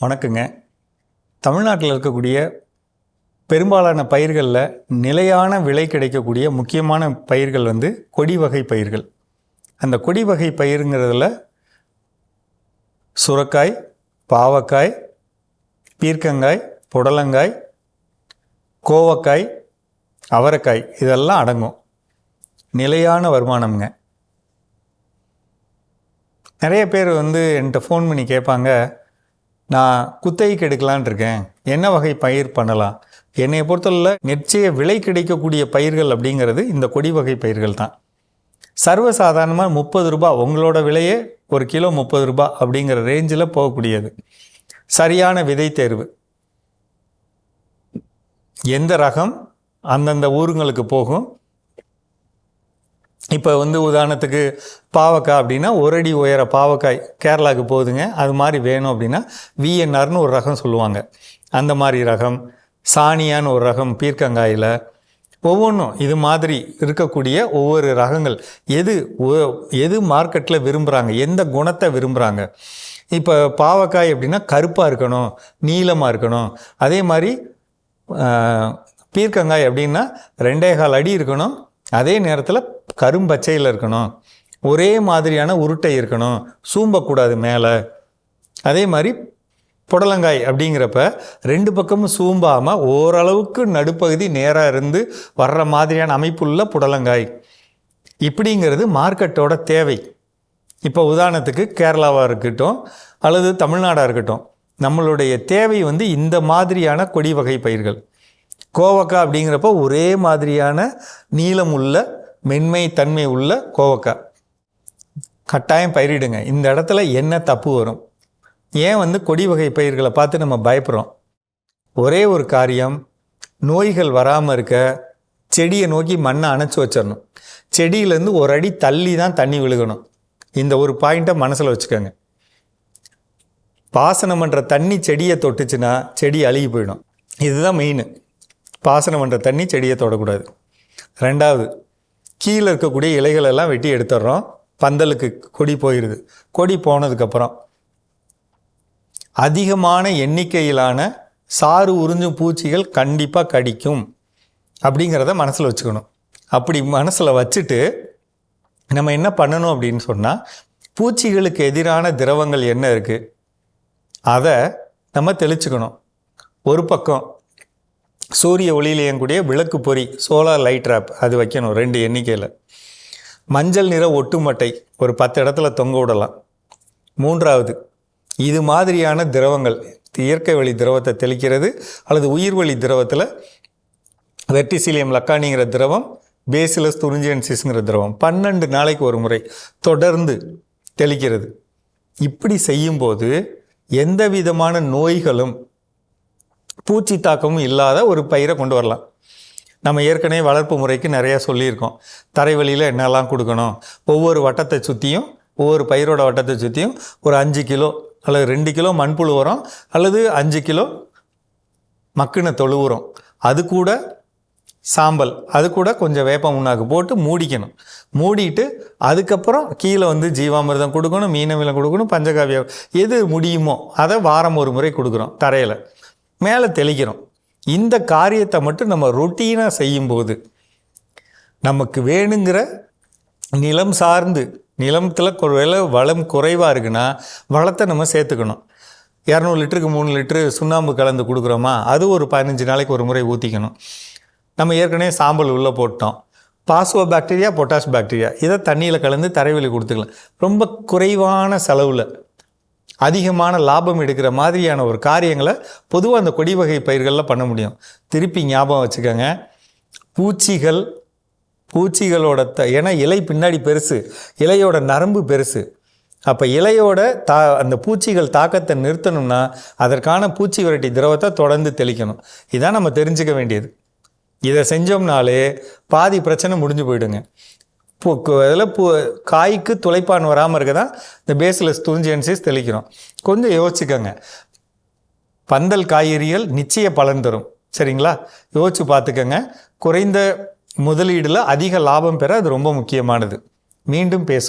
வணக்கங்க. தமிழ்நாட்டில் இருக்கக்கூடிய பெரும்பாலான பயிர்களில் நிலையான விலை கிடைக்கக்கூடிய முக்கியமான பயிர்கள் வந்து கொடி வகை பயிர்கள். அந்த கொடி வகை பயிருங்கிறதுல சுரக்காய் பாவக்காய் பீர்க்கங்காய் புடலங்காய் கோவக்காய் அவரைக்காய் இதெல்லாம் அடங்கும். நிலையான வருமானம்ங்க. நிறைய பேர் வந்து என்கிட்ட ஃபோன் பண்ணி கேட்பாங்க நான் குத்தகைக்கு எடுக்கலான் இருக்கேன். என்ன வகை பயிர் பண்ணலாம்? என்னை பொறுத்தவரையில் நிச்சய விலை கிடைக்கக்கூடிய பயிர்கள் அப்படிங்கிறது இந்த கொடி வகை பயிர்கள் தான். சர்வசாதாரணமாக முப்பது ரூபாய் உங்களோட விலையே ஒரு கிலோ முப்பது ரூபாய் அப்படிங்கிற ரேஞ்சில் போகக்கூடியது. சரியான விதை தேர்வு. எந்த ரகம் அந்தந்த ஊருங்களுக்கு போகும். இப்போ வந்து உதாரணத்துக்கு பாவக்காய் அப்படின்னா ஒரு அடி உயர பாவக்காய் கேரளாவுக்கு போகுதுங்க. அது மாதிரி வேணும் அப்படின்னா விஎன்ஆர்னு ஒரு ரகம் சொல்லுவாங்க. அந்த மாதிரி ரகம் சாணியான்னு ஒரு ரகம் பீர்க்கங்காயில். ஒவ்வொன்றும் இது மாதிரி இருக்கக்கூடிய ஒவ்வொரு ரகங்கள். எது எது மார்க்கெட்டில் விரும்புகிறாங்க எந்த குணத்தை விரும்புகிறாங்க இப்போ பாவக்காய் அப்படின்னா கருப்பாக இருக்கணும் நீளமாக இருக்கணும். அதே மாதிரி பீர்க்கங்காய் அப்படின்னா ரெண்டே கால் அடி இருக்கணும். அதே நேரத்தில் கரும்பச்சையில் இருக்கணும். ஒரே மாதிரியான உருட்டை இருக்கணும். சூம்பக்கூடாது மேலே. அதே மாதிரி புடலங்காய் அப்படிங்கிறப்ப ரெண்டு பக்கமும் சூம்பாமல் ஓரளவுக்கு நடுப்பகுதி நேராக இருந்து வர்ற மாதிரியான அமைப்புள்ள புடலங்காய். இப்படிங்கிறது மார்க்கெட்டோட தேவை. இப்போ உதாரணத்துக்கு கேரளாவாக இருக்கட்டும் அல்லது தமிழ்நாடாக இருக்கட்டும் நம்மளுடைய தேவை வந்து இந்த மாதிரியான கொடி வகை பயிர்கள். கோவக்காய் அப்படிங்கிறப்ப ஒரே மாதிரியான நீளம் உள்ள மென்மை தன்மை உள்ள கோவக்காய் கட்டாயம் பயிரிடுங்க. இந்த இடத்துல என்ன தப்பு வரும்? ஏன் வந்து கொடி வகை பயிர்களை பார்த்து நம்ம பயப்படுறோம்? ஒரே ஒரு காரியம் நோய்கள் வராமல் இருக்க செடியை நோக்கி மண்ணை அணைச்சி வச்சிடணும். செடியிலேருந்து ஒரு அடி தள்ளி தான் தண்ணி விழுகணும். இந்த ஒரு பாயிண்ட்டை மனசில் வச்சுக்கோங்க. பாசனம் பண்ணுற தண்ணி செடியை தொட்டுச்சுன்னா செடி அழுகி போயிடும். இதுதான் மெயின் பாசனம் பண்ணுற தண்ணி செடியை தொடக்கூடாது. ரெண்டாவது கீழே இருக்கக்கூடிய இலைகள் எல்லாம் வெட்டி எடுத்துடுறோம். பந்தலுக்கு கொடி போயிடுது கொடி போனதுக்கப்புறம் அதிகமான எண்ணிக்கையிலான சாறு உறிஞ்சும் பூச்சிகள் கண்டிப்பாக கடிக்கும். அப்படிங்கிறத மனசில் வச்சுக்கணும். அப்படி மனசில் வச்சுட்டு நம்ம என்ன பண்ணணும் அப்படின்னு சொன்னால் பூச்சிகளுக்கு எதிரான திரவங்கள் என்ன இருக்குது அதை நம்ம தெளிச்சுக்கணும். ஒரு பக்கம் சூரிய ஒளியில் இயங்கக்கூடிய விளக்கு பொறி சோலார் லைட் ட்ராப் அது வைக்கணும் ரெண்டு எண்ணிக்கையில். மஞ்சள் நிற ஒட்டுமட்டை ஒரு பத்து இடத்துல தொங்க விடலாம். மூன்றாவது இது மாதிரியான திரவங்கள் இயற்கை வழி திரவத்தை தெளிக்கிறது அல்லது உயிர் வழி திரவத்தில் வெர்டிசிலியம் லக்கானிங்கிற திரவம் பேசிலஸ் துரிஞ்சியன்சிஸ்ங்கிற திரவம் பன்னெண்டு நாளைக்கு ஒரு முறை தொடர்ந்து தெளிக்கிறது. இப்படி செய்யும்போது எந்த விதமான நோய்களும் பூச்சி தாக்கமும் இல்லாத ஒரு பயிரை கொண்டு வரலாம். நம்ம ஏற்கனவே வளர்ப்பு முறைக்கு நிறையா சொல்லியிருக்கோம். தரைவழியில் என்னெல்லாம் கொடுக்கணும்? ஒவ்வொரு வட்டத்தை சுற்றியும் ஒவ்வொரு பயிரோட வட்டத்தை சுற்றியும் ஒரு அஞ்சு கிலோ அல்லது ரெண்டு கிலோ மண்புழு உரம் அல்லது அஞ்சு கிலோ மக்கின தொழு உரம். அது கூட சாம்பல் அது கூட கொஞ்சம் வேப்ப முன்னாக்கு போட்டு மூடிக்கணும். மூடிட்டு அதுக்கப்புறம் கீழே வந்து ஜீவாமிர்தம் கொடுக்கணும் மீனமிலம் கொடுக்கணும் பஞ்சகாவியம் எது முடியுமோ அதை வாரம் ஒரு முறை கொடுக்குறோம் தரையில். மேலே தெளிக்கிறோம். இந்த காரியத்தை மட்டும் நம்ம ரொட்டீனாக செய்யும்போது நமக்கு வேணுங்கிற நிலம் சார்ந்து நிலத்தில் ஒருவேளை வளம் குறைவாக இருக்குன்னா வளத்தை நம்ம சேர்த்துக்கணும். இரநூறு லிட்டருக்கு மூணு லிட்டரு சுண்ணாம்பு கலந்து கொடுக்குறோமா அது ஒரு பதினஞ்சு நாளைக்கு ஒரு முறை ஊற்றிக்கணும் நம்ம ஏற்கனவே சாம்பல் உள்ளே போட்டோம். பாஸ்வோ பாக்டீரியா பொட்டாஷ் பாக்டீரியா இதை தண்ணியில் கலந்து தரைவெளி கொடுத்துக்கலாம். ரொம்ப குறைவான செலவில் அதிகமான லாபம் எடுக்கிற மாதிரியான ஒரு காரியங்களை பொதுவாக அந்த கொடி வகை பயிர்களில் பண்ண முடியும். திருப்பி ஞாபகம் வச்சுக்கோங்க. பூச்சிகள் பூச்சிகளோட த ஏன்னா இலை பின்னாடி பெருசு இலையோட நரம்பு பெருசு. அப்போ இலையோட தா அந்த பூச்சிகள் தாக்கத்தை நிறுத்தணும்னா அதற்கான பூச்சி விரட்டி திரவத்தை தொடர்ந்து தெளிக்கணும். இதான் நம்ம தெரிஞ்சுக்க வேண்டியது. இதை செஞ்சோம்னாலே பாதி பிரச்சனை முடிஞ்சு போயிடுங்க. பூ அதில் பூ காய்க்கு துளைப்பான் வராமல் இருக்க தான் இந்த பேஸ்லெஸ் துஞ்சியன்சிஸ் தெளிக்கிறோம். கொஞ்சம் யோசிச்சுக்கோங்க. பந்தல் காய்கறிகள் நிச்சய பலன் தரும். சரிங்களா? யோசிச்சு பார்த்துக்கோங்க. குறைந்த முதலீடில் அதிக லாபம் பெற அது ரொம்ப முக்கியமானது. மீண்டும் பேச